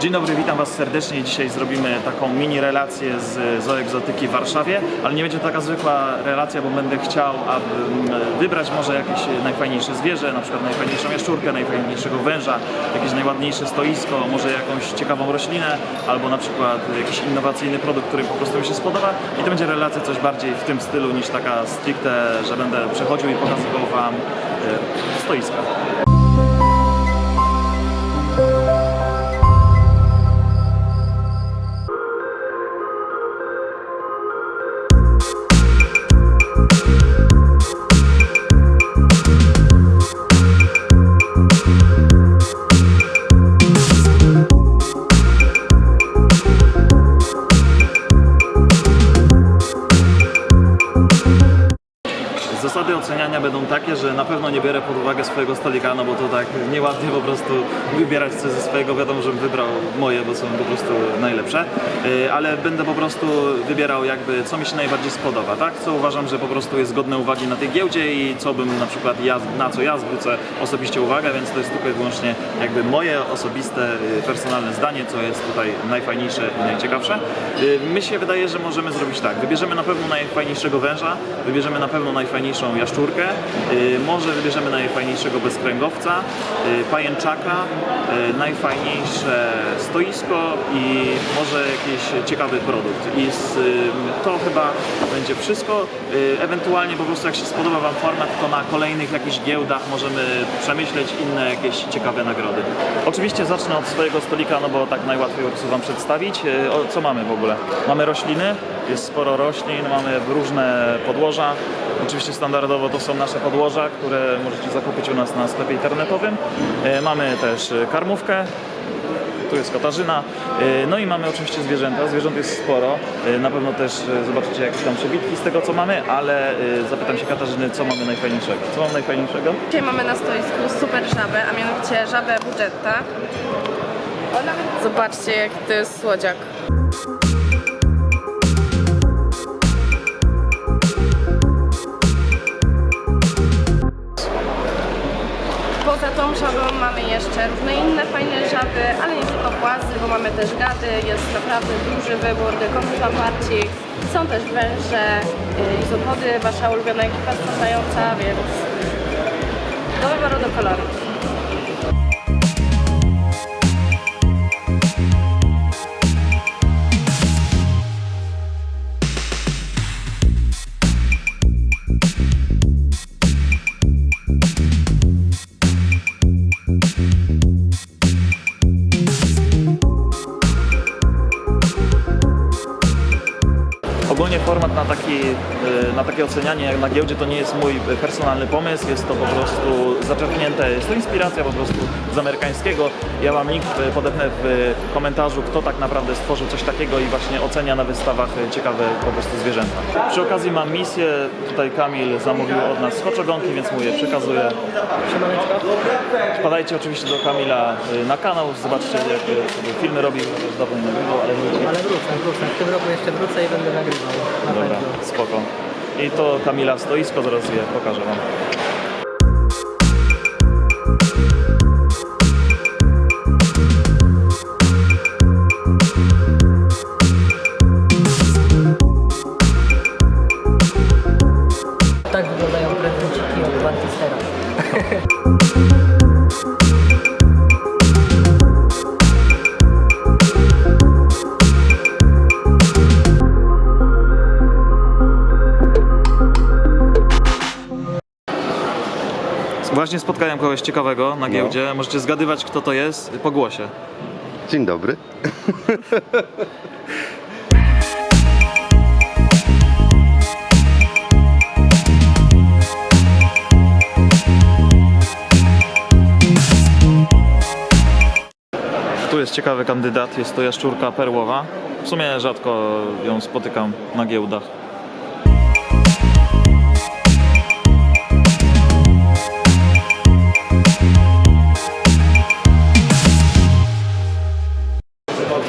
Dzień dobry, witam Was serdecznie. Dzisiaj zrobimy taką mini relację z Zoegzotyki w Warszawie, ale nie będzie to taka zwykła relacja, bo będę chciał, aby mm, wybrać może jakieś najfajniejsze zwierzę, na przykład najfajniejszą jaszczurkę, najfajniejszego węża, jakieś najładniejsze stoisko, może jakąś ciekawą roślinę, albo na przykład jakiś innowacyjny produkt, który po prostu mi się spodoba. I to będzie relacja coś bardziej w tym stylu niż taka stricte, że będę przechodził i pokazywał Wam e, stoiska. Oceniania będą takie, że na pewno nie biorę pod uwagę swojego stolika, no bo to tak nieładnie po prostu wybierać coś ze swojego. Wiadomo, żebym wybrał moje, bo są po prostu najlepsze, Yy, ale będę po prostu wybierał jakby co mi się najbardziej spodoba, tak? Co uważam, że po prostu jest godne uwagi na tej giełdzie i co bym na przykład ja, na co ja zwrócę osobiście uwagę, więc to jest tylko i wyłącznie jakby moje osobiste, yy, personalne zdanie, co jest tutaj najfajniejsze i najciekawsze. Mi się wydaje, że możemy zrobić tak. Wybierzemy na pewno najfajniejszego węża, wybierzemy na pewno najfajniejszą jaszczurkę, yy, może wybierzemy najfajniejszego bezkręgowca, yy, pajęczaka, yy, najfajniejsze stoisko i może jakiś ciekawy produkt. I to chyba będzie wszystko. Ewentualnie po prostu jak się spodoba Wam format, to na kolejnych jakichś giełdach możemy przemyśleć inne jakieś ciekawe nagrody. Oczywiście zacznę od swojego stolika, no bo tak najłatwiej po Wam przedstawić. O, Co mamy w ogóle? Mamy rośliny, jest sporo roślin, mamy różne podłoża. Oczywiście standardowo to są nasze podłoża, które możecie zakupić u nas na sklepie internetowym. E, Mamy też e, karmówkę, tu jest Katarzyna. E, No i mamy oczywiście zwierzęta. Zwierząt jest sporo. Na pewno też zobaczycie jakieś tam przebitki z tego co mamy, ale zapytam się Katarzyny, co mamy najfajniejszego. Co mam najfajniejszego? Dzisiaj mamy na stoisku super żabę, a mianowicie żabę budżetta. Zobaczcie jak to jest słodziak. Tą żabą mamy jeszcze różne inne fajne żaby, ale nie tylko płazy, bo mamy też gady, jest naprawdę duży wybór, komu bardziej. Są też węże, y, izopody, wasza ulubiona ekipa sprzątająca, więc do wyboru do koloru. Ocenianie jak na giełdzie to nie jest mój personalny pomysł, jest to po prostu zaczerpnięte, jest to inspiracja po prostu z amerykańskiego. Ja Wam link podepnę w komentarzu, kto tak naprawdę stworzył coś takiego i właśnie ocenia na wystawach ciekawe po prostu zwierzęta. Przy okazji mam misję, tutaj Kamil zamówił od nas skoczogonki, więc mu je przekazuję. Wpadajcie oczywiście do Kamila na kanał, zobaczcie jak sobie filmy robi, dawno nie nagrywał, ale wróci. Ale wrócę, wrócę. W tym roku jeszcze wrócę i będę nagrywał. Na Dobra, pewno. spoko. I to Kamila stoisko, zaraz je pokażę Wam. Właśnie spotkałem kogoś ciekawego na giełdzie. Możecie zgadywać, kto to jest po głosie. Dzień dobry. Tu jest ciekawy kandydat, jest to jaszczurka perłowa. W sumie rzadko ją spotykam na giełdach.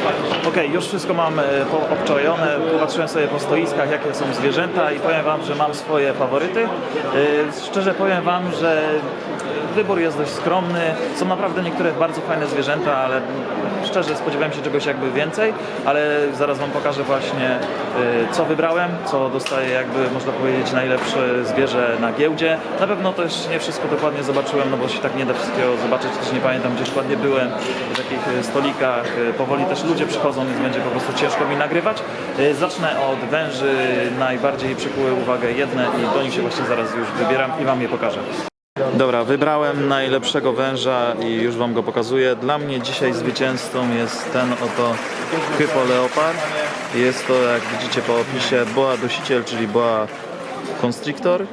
Thank you. Okej, już wszystko mam e, obczajone, popatrzyłem sobie po stoiskach, jakie są zwierzęta i powiem Wam, że mam swoje faworyty. E, Szczerze powiem Wam, że wybór jest dość skromny. Są naprawdę niektóre bardzo fajne zwierzęta, ale szczerze spodziewałem się czegoś jakby więcej, ale zaraz Wam pokażę właśnie e, co wybrałem, co dostaję jakby można powiedzieć najlepsze zwierzę na giełdzie. Na pewno też nie wszystko dokładnie zobaczyłem, no bo się tak nie da wszystkiego zobaczyć, też nie pamiętam gdzie dokładnie byłem, w jakich e, stolikach, powoli też ludzie przychodzą, więc będzie po prostu ciężko mi nagrywać. E, Zacznę od węży, najbardziej przykuły uwagę jedne i do nich się właśnie zaraz już wybieram i Wam je pokażę. Dobra, wybrałem najlepszego węża i już Wam go pokazuję. Dla mnie dzisiaj zwycięzcą jest ten oto Hypo Leopard. Jest to, jak widzicie po opisie, boa dusiciel, czyli boa constrictor.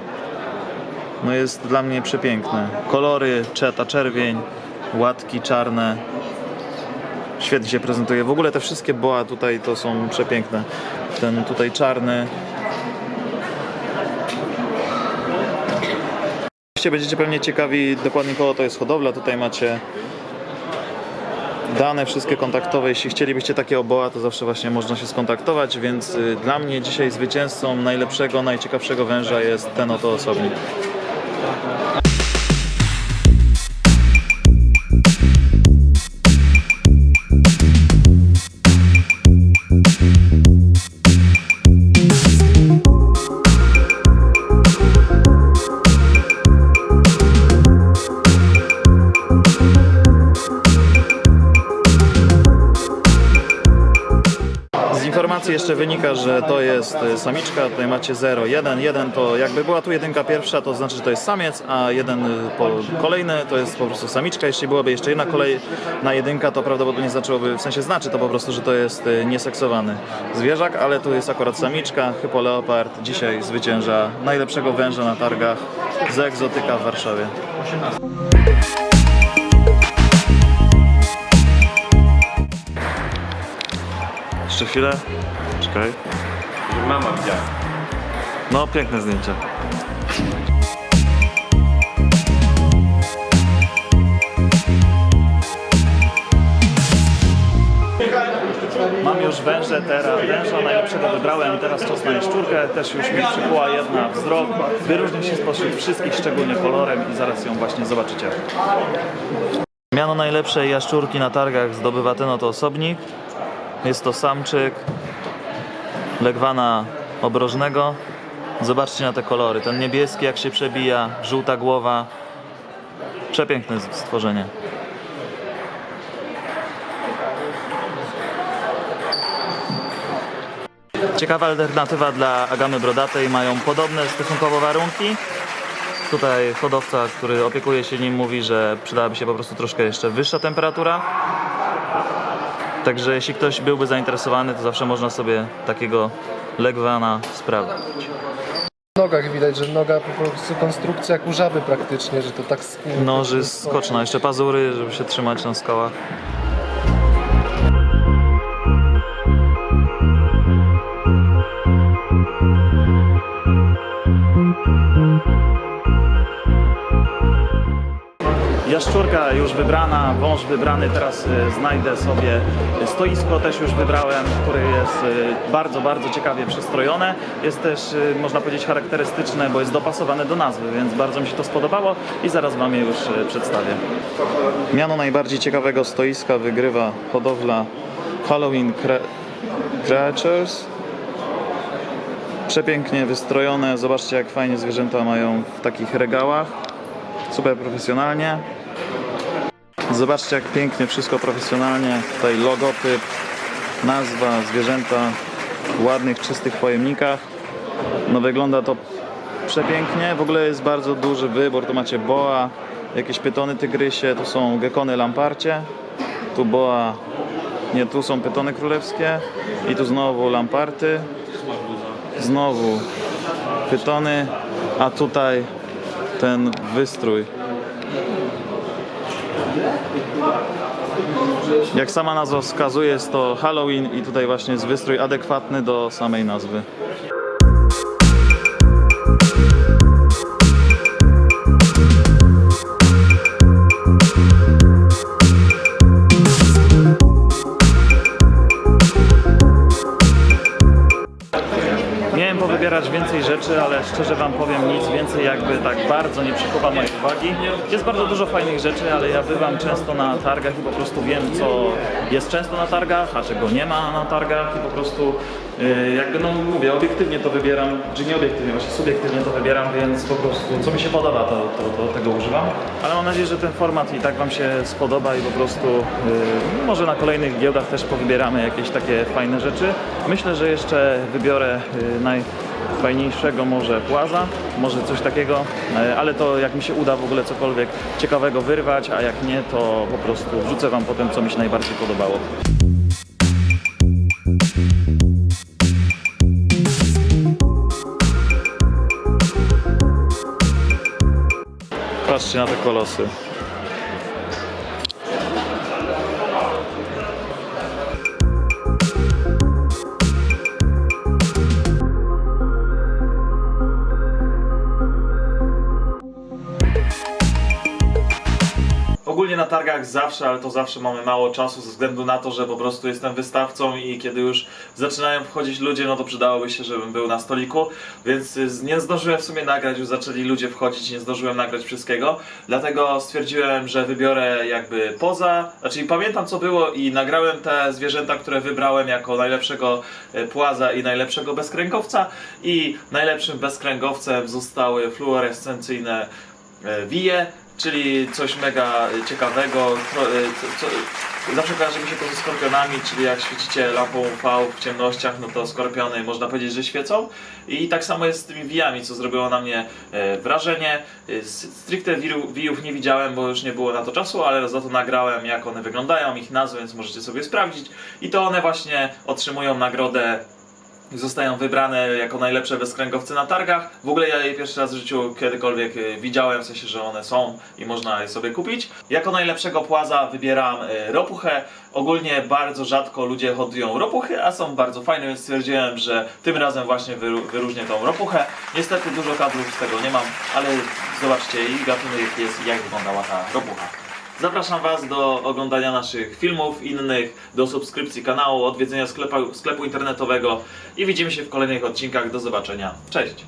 No jest dla mnie przepiękny. Kolory, czeta czerwień, łatki czarne. Świetnie się prezentuje. W ogóle te wszystkie boa tutaj to są przepiękne. Ten tutaj czarny, będziecie pewnie ciekawi dokładnie koło to jest hodowla. Tutaj macie dane wszystkie kontaktowe. Jeśli chcielibyście takie oboła, to zawsze właśnie można się skontaktować, więc y, dla mnie dzisiaj zwycięzcą najlepszego, najciekawszego węża jest ten oto osobnik. Informacji jeszcze wynika, że to jest samiczka, tutaj macie 0, 1, 1 to jakby była tu jedynka pierwsza, to znaczy, że to jest samiec, a jeden y, kolejny to jest po prostu samiczka. Jeśli byłaby jeszcze jedna kolejna jedynka, to prawdopodobnie znaczyłoby, w sensie znaczy to po prostu, że to jest y, nieseksowany zwierzak, ale tu jest akurat samiczka, hypoleopard, dzisiaj zwycięża najlepszego węża na targach z egzotyka w Warszawie. Jeszcze chwilę. Czekaj. Mama widziała. No, piękne zdjęcie. Mam już węże teraz, węża najlepszego wybrałem, teraz czas na jaszczurkę, też już mi przykuła jedna wzrok, wyróżni się spośród wszystkich, szczególnie kolorem i zaraz ją właśnie zobaczycie. Miano najlepszej jaszczurki na targach zdobywa ten oto osobnik. Jest to samczyk, legwana obrożnego. Zobaczcie na te kolory. Ten niebieski jak się przebija, żółta głowa. Przepiękne stworzenie. Ciekawa alternatywa dla agamy brodatej. Mają podobne stosunkowo warunki. Tutaj hodowca, który opiekuje się nim, mówi, że przydałaby się po prostu troszkę jeszcze wyższa temperatura. Także jeśli ktoś byłby zainteresowany, to zawsze można sobie takiego legwana sprawdzić. W nogach widać, że noga po prostu konstrukcja jak u żaby praktycznie, że to tak. Noży skoczna, jeszcze pazury, żeby się trzymać na skałach. Jaszczurka już wybrana, wąż wybrany, teraz y, znajdę sobie stoisko też już wybrałem, które jest y, bardzo, bardzo ciekawie przystrojone. Jest też, y, można powiedzieć, charakterystyczne, bo jest dopasowane do nazwy, więc bardzo mi się to spodobało i zaraz Wam je już przedstawię. Miano najbardziej ciekawego stoiska wygrywa hodowla Halloween Cre- Creatures. Przepięknie wystrojone, zobaczcie jak fajnie zwierzęta mają w takich regałach. Super profesjonalnie. Zobaczcie jak pięknie wszystko profesjonalnie. Tutaj logotyp, nazwa, zwierzęta w ładnych, czystych pojemnikach. No wygląda to przepięknie. W ogóle jest bardzo duży wybór. Tu macie boa, jakieś pytony tygrysie, tu są gekony lamparcie, tu boa, nie, tu są pytony królewskie i tu znowu lamparty. Znowu pytony, a tutaj ten wystrój. Jak sama nazwa wskazuje, jest to Halloween i tutaj właśnie jest wystrój adekwatny do samej nazwy. Szczerze Wam powiem, nic więcej jakby tak bardzo nie przykuwa mojej uwagi. Jest bardzo dużo fajnych rzeczy, ale ja bywam często na targach i po prostu wiem, co jest często na targach, a czego nie ma na targach i po prostu jakby, no mówię, obiektywnie to wybieram, czy nie obiektywnie, właśnie subiektywnie to wybieram, więc po prostu co mi się podoba, to, to, to tego używam. Ale mam nadzieję, że ten format i tak Wam się spodoba i po prostu yy, może na kolejnych giełdach też powybieramy jakieś takie fajne rzeczy. Myślę, że jeszcze wybiorę yy, najfajniejszego może płaza, może coś takiego, ale to jak mi się uda w ogóle cokolwiek ciekawego wyrwać, a jak nie, to po prostu wrzucę Wam potem, co mi się najbardziej podobało. Patrzcie na te kolosy. Zawsze, ale to zawsze mamy mało czasu ze względu na to, że po prostu jestem wystawcą i kiedy już zaczynają wchodzić ludzie, no to przydałoby się, żebym był na stoliku, więc y, nie zdążyłem w sumie nagrać, już zaczęli ludzie wchodzić, nie zdążyłem nagrać wszystkiego, dlatego stwierdziłem, że wybiorę jakby poza, znaczy pamiętam co było i nagrałem te zwierzęta, które wybrałem jako najlepszego y, płaza i najlepszego bezkręgowca. I najlepszym bezkręgowcem zostały fluorescencyjne e, wije, czyli coś mega ciekawego. e, co, co, zawsze kojarzy mi się to ze skorpionami, czyli jak świecicie lampą UV w ciemnościach, no to skorpiony można powiedzieć, że świecą. I tak samo jest z tymi wijami, co zrobiło na mnie e, wrażenie. E, Stricte wijów nie widziałem, bo już nie było na to czasu, ale za to nagrałem jak one wyglądają, ich nazwy, więc możecie sobie sprawdzić. I to one właśnie otrzymują nagrodę zostają wybrane jako najlepsze bezkręgowce na targach. W ogóle ja je pierwszy raz w życiu kiedykolwiek y, widziałem, w sensie, że one są i można je sobie kupić. Jako najlepszego płaza wybieram y, ropuchę. Ogólnie bardzo rzadko ludzie hodują ropuchy, a są bardzo fajne, więc stwierdziłem, że tym razem właśnie wyróżnię tą ropuchę. Niestety dużo kadrów z tego nie mam, ale zobaczcie i gatunek jest i jak wyglądała ta ropucha. Zapraszam Was do oglądania naszych filmów innych, do subskrypcji kanału, odwiedzenia sklepu, sklepu internetowego i widzimy się w kolejnych odcinkach. Do zobaczenia. Cześć!